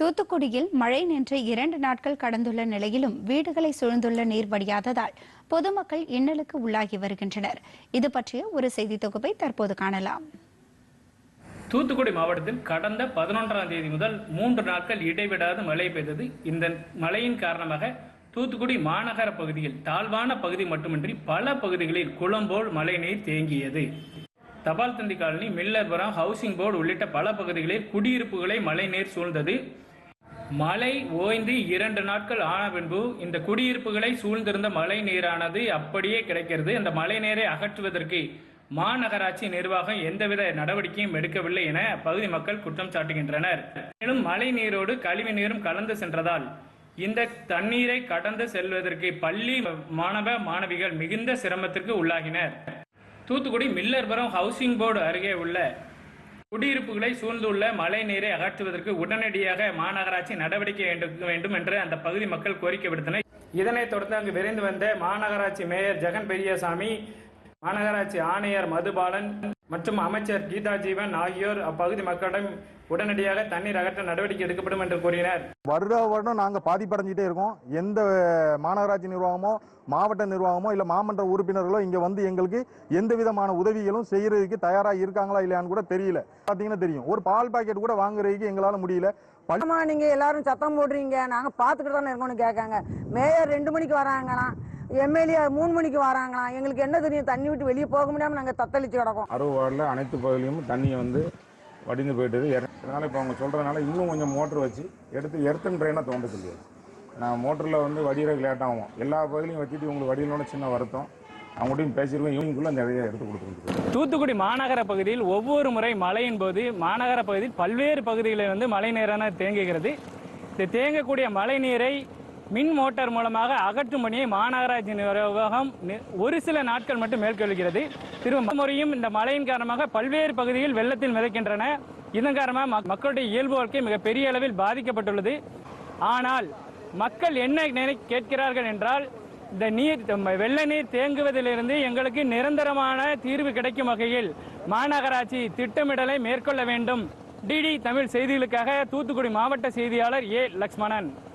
தூத்துக்குடியில் மழை நின்று இரண்டு நாட்கள் கடந்துள்ள நிலையிலும் வீடுகளை சூழ்ந்துள்ள நீர் வடியாததால் பொதுமக்கள் இன்னலுக்கு உள்ளாகி வருகின்றனர். இது பற்றிய ஒரு செய்தி தொகுப்பை தற்போது காணலாம். தூத்துக்குடி மாவட்டத்தில் கடந்த பதினொன்றாம் தேதி முதல் மூன்று நாட்கள் இடைவிடாது மழை பெய்தது. இந்த மழையின் காரணமாக தூத்துக்குடி மாநகர பகுதியில் தாழ்வான பகுதி மட்டுமின்றி பல பகுதிகளில் குளம்போல் மழைநீர் தேங்கியது. தபால் தந்தி காலனி மில்லர்புரம் ஹவுசிங் போர்டு உள்ளிட்ட பல பகுதிகளில் குடியிருப்புகளை மழைநீர் சூழ்ந்தது. மழை ஓய்ந்து இரண்டு நாட்கள் ஆன பின்பு இந்த குடியிருப்புகளை சூழ்ந்திருந்த மழை நீரானது அப்படியே கிடைக்கிறது. அந்த மழை நீரை அகற்றுவதற்கு மாநகராட்சி நிர்வாகம் எந்தவித நடவடிக்கையும் எடுக்கவில்லை என பகுதி மக்கள் குற்றம் சாட்டுகின்றனர். மேலும் மழை நீரோடு கழிவு நீரும் கலந்து சென்றதால் இந்த தண்ணீரை கடந்து செல்வதற்கு பள்ளி மாணவ மாணவிகள் மிகுந்த சிரமத்திற்கு உள்ளாகினர். தூத்துக்குடி மில்லர்புரம் ஹவுசிங் போர்டு அருகே உள்ள குடியிருப்புகளை சூழ்ந்துள்ள மழை நீரை அகற்றுவதற்கு உடனடியாக மாநகராட்சி நடவடிக்கை எடுக்க வேண்டும் என்று அந்த பகுதி மக்கள் கோரிக்கை விடுத்தனர். இதனைத் தொடர்ந்து அங்கு விரைந்து வந்த மாநகராட்சி மேயர் ஜெகன் பெரியசாமி மாநகராட்சி ஆணையர் மதுபாலன் மற்றும் அமைச்சர் கீதா ஜீவன் ஆகியோர் அப்பகுதி மக்களிடம் உடனடியாக தண்ணீர் அகற்ற நடவடிக்கை எடுக்கப்படும் என்று கூறினர். வருட வருடம் நாங்கள் பாதிப்படைஞ்சிட்டே இருக்கோம். எந்த மாநகராட்சி நிர்வாகமோ மாவட்ட நிர்வாகமோ இல்லை மாமன்ற உறுப்பினர்களோ இங்கே வந்து எங்களுக்கு எந்த விதமான உதவிகளும் செய்யறதுக்கு தயாராக இருக்காங்களா இல்லையான்னு கூட தெரியல. பார்த்தீங்கன்னா தெரியும். ஒரு பால் பாக்கெட் கூட வாங்குறதுக்கு எங்களால் முடியல. பள்ளி ஆமா நீங்க எல்லாரும் சத்தம் போடுறீங்க. நாங்க பாத்துக்கிட்டு தானே இருக்கோம்னு கேட்காங்க. மேயர் ரெண்டு மணிக்கு வராங்களாம். எம்எல்ஏ மூணு மணிக்கு வராங்களாம் எங்களுக்கு என்ன தெரியும்? தண்ணி விட்டு வெளியே போக முடியாம நாங்க தத்தளிச்சு கிடக்கோம். அறுபது வார்டில் அனைத்து பகுதியிலும் தண்ணியை வந்து வடிந்து போயிட்டுது. அதனால இப்போ அவங்க சொல்கிறதுனால இன்னும் கொஞ்சம் மோட்டர் வச்சு எடுத்து எர்த்தன் ட்ரெயினாக தோண்ட சொல்லிடுது நான் மோட்டரில் வந்து வடிகிறதுக்கு லேட் ஆகும். எல்லா பகுதியிலையும் வச்சுட்டு உங்களுக்கு வடியலோட சின்ன வருத்தம். அவங்கள்ட்டையும் பேசியிருக்கோம். இவங்களுக்குள்ள நிறைய எடுத்து கொடுத்துருக்கு தூத்துக்குடி மாநகர பகுதியில் ஒவ்வொரு முறை மழையின் போது மாநகர பகுதியில் பல்வேறு பகுதிகளில் வந்து மழை நீரான தேங்குகிறது. இந்த தேங்கக்கூடிய மழை நீரை மின் மோட்டார் மூலமாக அகற்றும் பணியை மாநகராட்சி நிர்வாகம் ஒரு சில நாட்கள் மட்டும் மேற்கொள்கிறது. திரும்ப முறையும் இந்த மழையின் காரணமாக பல்வேறு பகுதிகள் வெள்ளத்தில் மிதக்கின்றன. இதன் காரணமாக மக்- மக்களுடைய இயல்பு வாழ்க்கை மிக பெரிய அளவில் பாதிக்கப்பட்டுள்ளது. ஆனால் மக்கள் என்ன நினை கேட்கிறார்கள் என்றால் இந்த நீர் வெள்ள நீர் தேங்குவதிலிருந்து எங்களுக்கு நிரந்தரமான தீர்வு கிடைக்கும் வகையில் மாநகராட்சி திட்டமிடலை மேற்கொள்ள வேண்டும். டிடி தமிழ் செய்திகளுக்காக தூத்துக்குடி மாவட்ட செய்தியாளர் ஏ. லக்ஷ்மணன்.